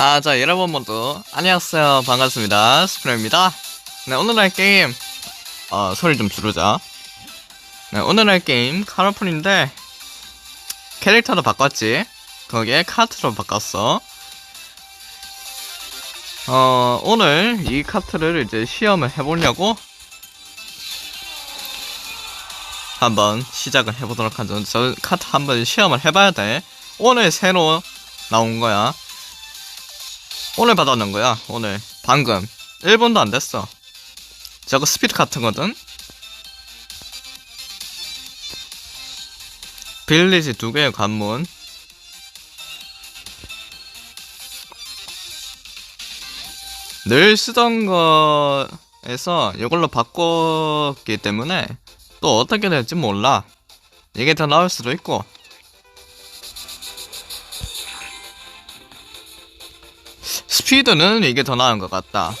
아, 자, 여러분 모두 안녕하세요. 반갑습니다. 스프레입니다. 네, 오늘 할 게임 어, 소리 좀 줄이자. 네, 오늘 할 게임 카라풀인데 캐릭터도 바꿨지. 거기에 카트로 바꿨어. 어, 오늘 이 카트를 이제 시험을 해 보려고 한번 시작을 해보도록 하죠. 저 카트 한번 시험을 해봐야 돼. 오늘 새로 나온 거야. 오늘 받아놓은 거야. 오늘 방금 1분도 안 됐어. 저거 스피드 카트거든. 빌리지 두 개의 관문. 늘 쓰던 거에서 이걸로 바꿨기 때문에 또 어떻게 될지 몰라. 이게 더 나을 수도 있고. 스피드는 이게 더 나은 것 같다.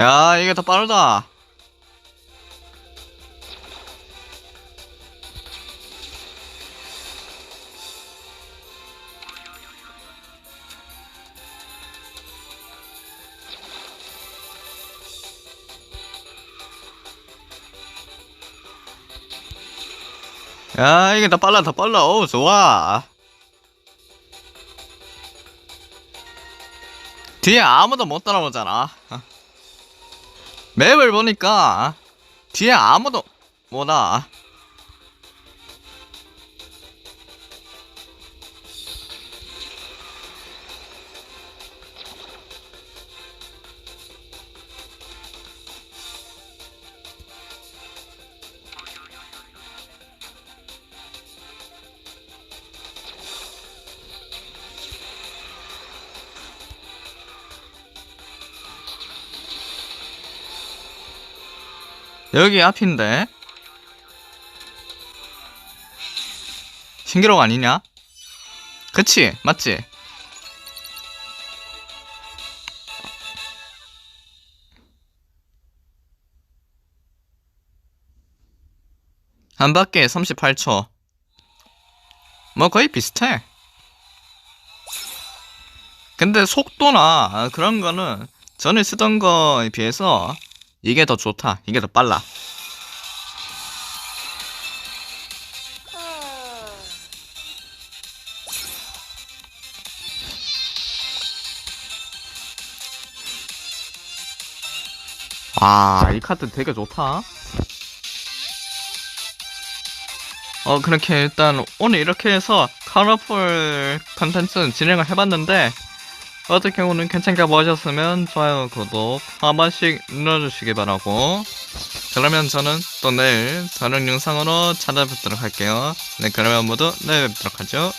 야, 이게 더 빠르다. 야, 이게 더 빨라, 더 빨라. 오, 좋아. 뒤에 아무도 못 따라오잖아. 어. 맵을 보니까 뒤에 아무도 못 와. 여기 앞인데 신기록 아니냐? 그치 맞지? 한 바퀴에 38초 뭐 거의 비슷해 근데 속도나 그런 거는 전에 쓰던 거에 비해서 이게 더 좋다. 이게 더 빨라. 아, 이 카드 되게 좋다. 어, 그렇게 일단 오늘 이렇게 해서 카라풀 컨텐츠 진행을 해봤는데 어떻게 오늘 괜찮게 보셨으면 좋아요, 구독 한 번씩 눌러주시기 바라고 그러면 저는 또 내일 다른 영상으로 찾아뵙도록 할게요. 네, 그러면 모두 내일 뵙도록 하죠.